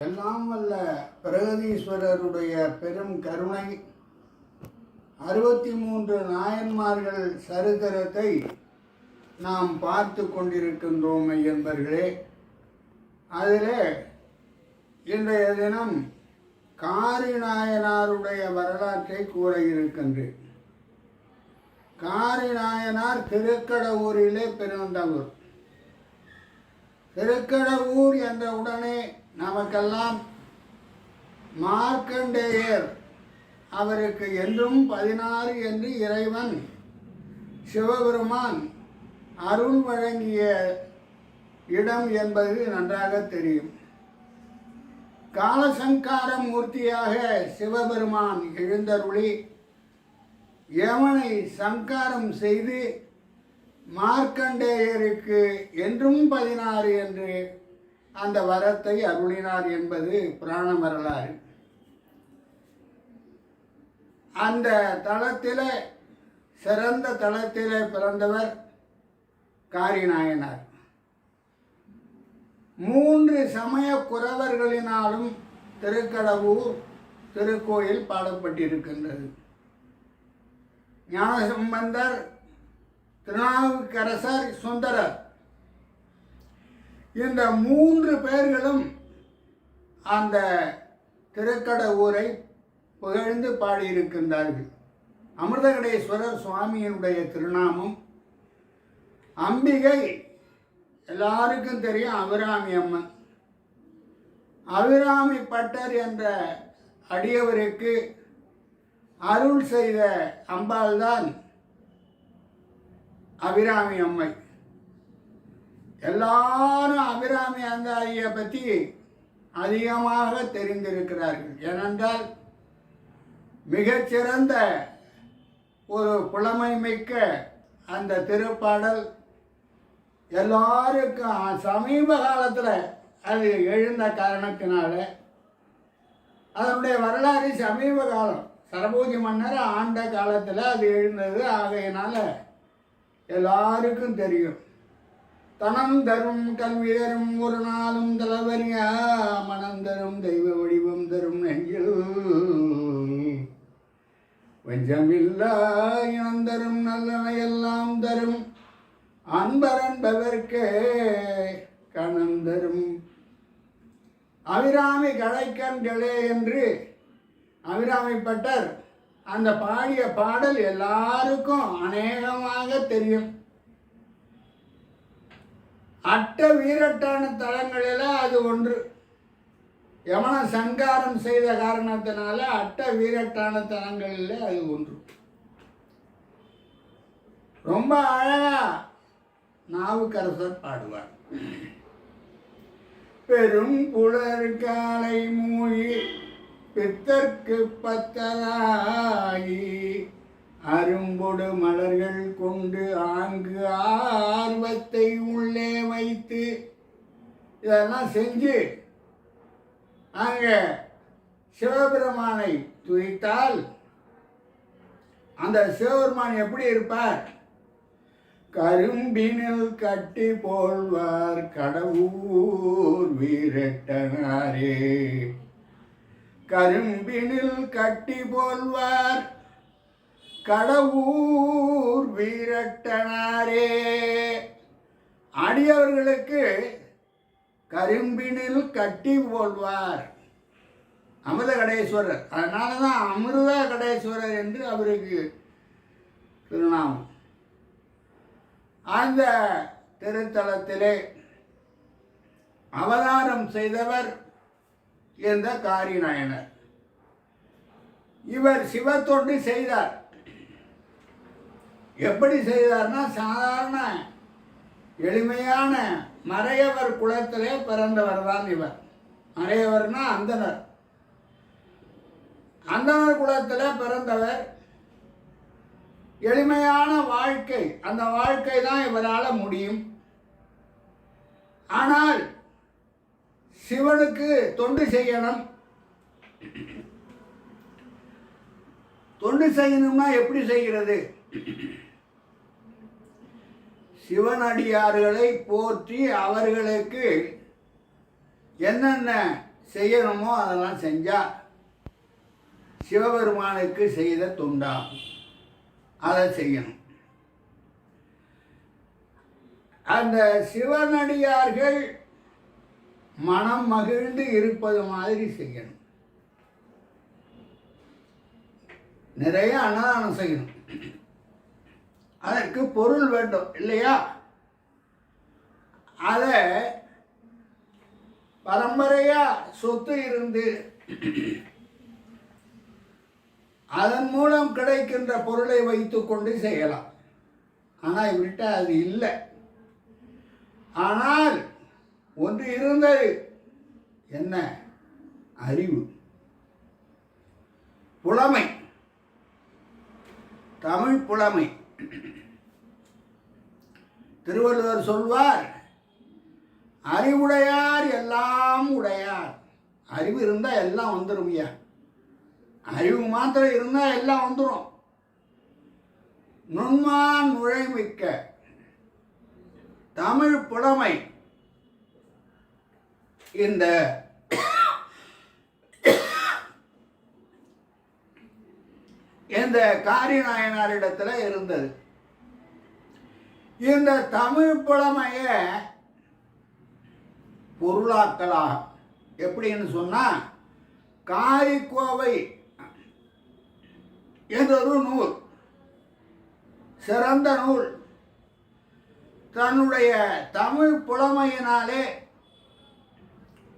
எல்லாம் வல்ல பிரகதீஸ்வரருடைய பெரும் கருணை. அறுபத்தி மூன்று நாயன்மார்கள் சரித்திரத்தை நாம் பார்த்து கொண்டிருக்கின்றோம் என்பர்களே. அதில் இன்றைய தினம் காரி நாயனாருடைய வரலாற்றை கூற இருக்கின்றேன். காரி நாயனார் திருக்கடவூரிலே பிறந்தவர். திருக்கடவூர் என்ற உடனே நமக்கெல்லாம் மார்க்கண்டேயர். அவருக்கு என்றும் பதினாறு என்று இறைவன் சிவபெருமான் அருள் வழங்கிய இடம் என்பது நன்றாக தெரியும். காலசங்கார மூர்த்தியாக சிவபெருமான் எழுந்தருளி யமனை சங்காரம் செய்து மார்க்கண்டேயருக்கு என்றும் பதினாறு என்று அந்த வரத்தை அருளினார் என்பது புராண வரலாறு. அந்த தளத்தில் சிறந்த தளத்தில் பிறந்தவர் காரிநாயனார். மூன்று சமய குறவர்களினாலும் திருக்கடவூர் திருக்கோயில் பாடப்பட்டிருக்கின்றது. ஞானசம்பந்தர் திருநாவுக்கரசர் சுந்தரர். இந்த மூன்று பேர்களும் அந்த திருக்கடவூரை புகழ்ந்து பாடியிருக்கின்றார்கள். அமிர்தகடேஸ்வரர் சுவாமியினுடைய திருநாமம். அம்பிகை எல்லாருக்கும் தெரியும் அபிராமி அம்மன். அபிராமி பட்டர் என்ற அடியவருக்கு அருள் செய்த அம்பாள்தான் அபிராமி அம்மை. எல்லாரும் அபிராமி அந்தாதியை பற்றி அதிகமாக தெரிந்திருக்கிறார்கள். ஏனென்றால் மிகச்சிறந்த ஒரு புலமை மிக்க அந்த திருப்பாடல் எல்லாருக்கும் சமீப காலத்தில் அது எழுந்த காரணத்தினால அதனுடைய வரலாறு சமீப காலம் சரபூஜி மன்னர் ஆண்ட காலத்தில் அது எழுந்தது. ஆகையினால எல்லாருக்கும் தெரியும். தனம் தரும் கல்வி தரும் ஒரு நாளும் தலைவரியா மனம் தரும் தெய்வ வடிவம் தரும் நெஞ்சில். வஞ்சமில்லா இனம் தரும். நல்லன எல்லாம் தரும் அன்பரன்பவர்க்கே கணம் தரும். அபிராமி கடைக்கண்களே என்று அபிராமிப்பட்டர் அந்த பாடிய பாடல் எல்லாருக்கும் அநேகமாக தெரியும். அட்ட வீரட்டான தலங்களில் அது ஒன்று. யமன சங்காரம் செய்த காரணத்தினால அட்ட வீரட்டான தலங்களில் அது ஒன்று. ரொம்ப அழகா நாவுக்கரசர் பாடுவார். பெரும் புலர் காலை மூழி பித்தற்கு பத்தராகி அரும்பொடு மலர்கள் கொண்டு ஆங்கு ஆர்வத்தை உள்ளே வைத்து இதெல்லாம் செஞ்சு அங்கே சிவபெருமானை துதித்தால் அந்த சிவபெருமான் எப்படி இருப்பார்? கரும்பினில் கட்டி போல்வார் கடவுர் வீரட்டனாரே. கரும்பினில் கட்டி போல்வார் கடவுர் வீரட்டனாரே. அடியவர்களுக்கு கரும்பினில் கட்டி போல்வார் அமிர்த கடேஸ்வரர் அதனால தான் அமிர்த கடேஸ்வரர் என்று அவருக்கு திருநாமம். அந்த திருத்தலத்திலே அவதாரம் செய்தவர் இந்த காரிநாயனர். இவர் சிவத்தொண்டு செய்தார். எப்படி செய்தார்னா சாதாரண எளிமையான மறையவர் குலத்திலே பிறந்தவர் தான் இவர். மறையவர்னா அந்தனர். அந்தனர் குலத்தில் பிறந்தவர். எளிமையான வாழ்க்கை அந்த வாழ்க்கை தான் இவரால் முடியும். ஆனால் சிவனுக்கு தொண்டு செய்யணும். தொண்டு செய்யணும்னா எப்படி செய்கிறது? சிவனடியார்களை போற்றி அவர்களுக்கு என்னென்ன செய்யணுமோ அதெல்லாம் செஞ்சா சிவபெருமானுக்கு செய்த துண்டா. அதை செய்யணும். அந்த சிவனடியார்கள் மனம் மகிழ்ந்து இருப்பது மாதிரி செய்யணும். நிறைய அன்னதானம் செய்யணும். அதற்கு பொருள் வேண்டும் இல்லையா? அதை பரம்பரையாக சொத்து இருந்து அதன் மூலம் கிடைக்கின்ற பொருளை வைத்துக்கொண்டு செய்யலாம். ஆனால் இவர்கிட்ட அது இல்லை. ஆனால் ஒன்று இருந்தது. என்ன? அறிவு. புலமை. தமிழ் புலமை. திருவள்ளுவர் சொல்வார் அறிவுடையார் எல்லாம் உடையார். அறிவு இருந்தால் எல்லாம் வந்துடும் ஐயா. அறிவு மாத்திரம் இருந்தால் எல்லாம் வந்துடும் நுண்மான் நுழைமிக்க தமிழ் புலமை இந்த இந்த காரிநாயனாரிடத்துல இருந்தது. இந்த தமிழ் புலமைய பொருளாக்கலாக. எப்படின்னு சொன்னால் காரிக்கோவை என்றொரு நூல் சிறந்த நூல் தன்னுடைய தமிழ் புலமையினாலே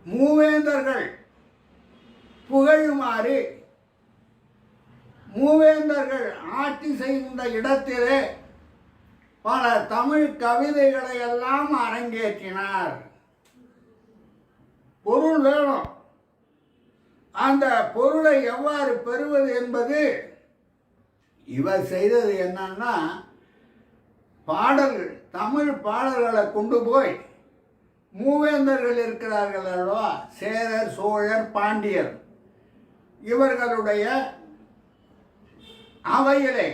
மூவேந்தர்கள் புகழுமாறு மூவேந்தர்கள் ஆட்சி செய்கின்ற இடத்திலே பல தமிழ் கவிதைகளை எல்லாம் அரங்கேற்றினார். பொருள் வேணும். அந்த பொருளை எவ்வாறு பெறுவது என்பது இவர் செய்தது என்னன்னா பாடல்கள் தமிழ் பாடல்களை கொண்டு போய் மூவேந்தர்கள் இருக்கிறார்கள் அல்லவா? சேரர் சோழர் பாண்டியர். இவர்களுடைய அவையிலே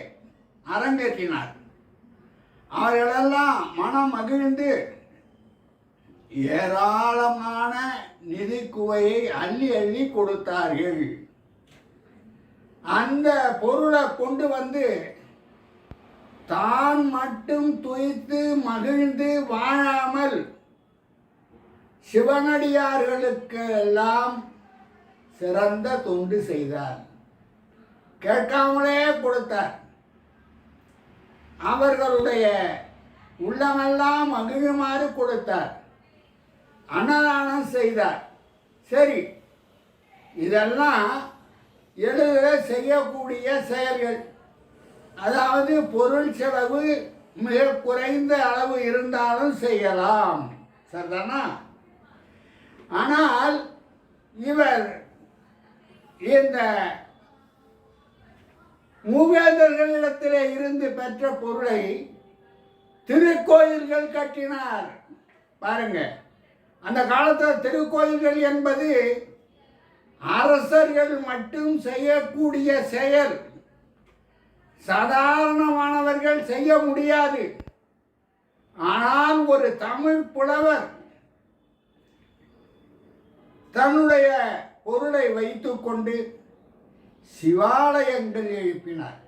அரங்கேற்றினார். அவர்களெல்லாம் மனம் மகிழ்ந்து ஏராளமான நிதி குவையை அள்ளி அள்ளி கொடுத்தார்கள். அந்த பொருளை கொண்டு வந்து தான் மட்டும் துய்த்து மகிழ்ந்து வாழாமல் சிவனடியார்களுக்கு எல்லாம் சிறந்த தொண்டு செய்தார். கேட்காமலே கொடுத்தார். அவர்களுடைய உள்ளமெல்லாம் மகிழுமாறு கொடுத்தார். அன்னதானம் செய்தார். சரி இதெல்லாம் எளிதில் செய்யக்கூடிய செயல்கள். அதாவது பொருள் செலவு மிக குறைந்த அளவு இருந்தாலும் செய்யலாம். சரிதானா? ஆனால் இவர் இந்த மூவேந்தர்களிடத்திலே இருந்து பெற்ற பொருளை திருக்கோயில்கள் கட்டினார். பாருங்க அந்த காலத்தில் திருக்கோயில்கள் என்பது அரசர்கள் மட்டும் செய்யக்கூடிய செயல். சாதாரணமானவர்கள் செய்ய முடியாது. ஆனால் ஒரு தமிழ் புலவர் தன்னுடைய பொருளை வைத்துக்கொண்டு சிவாலயங்கள் எழுப்பினார்.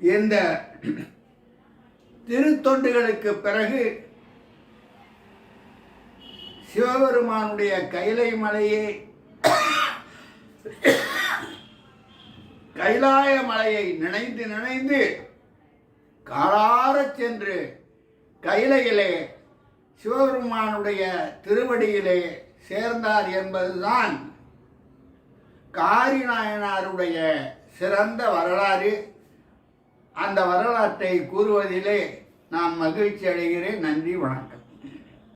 இந்த திருத்தொண்டுகளுக்கு பிறகு சிவபெருமானுடைய கைலை மலையை கைலாய மலையை நினைந்து நினைந்து காலாரச் சென்று கைலையிலே சிவபெருமானுடைய திருவடியிலே சேர்ந்தார் என்பதுதான் காரிநாயனாருடைய சிறந்த வரலாறு அந்த வரலாற்றை கூறுவதிலே நான் மகிழ்ச்சி அடைகிறேன். நன்றி வணக்கம்.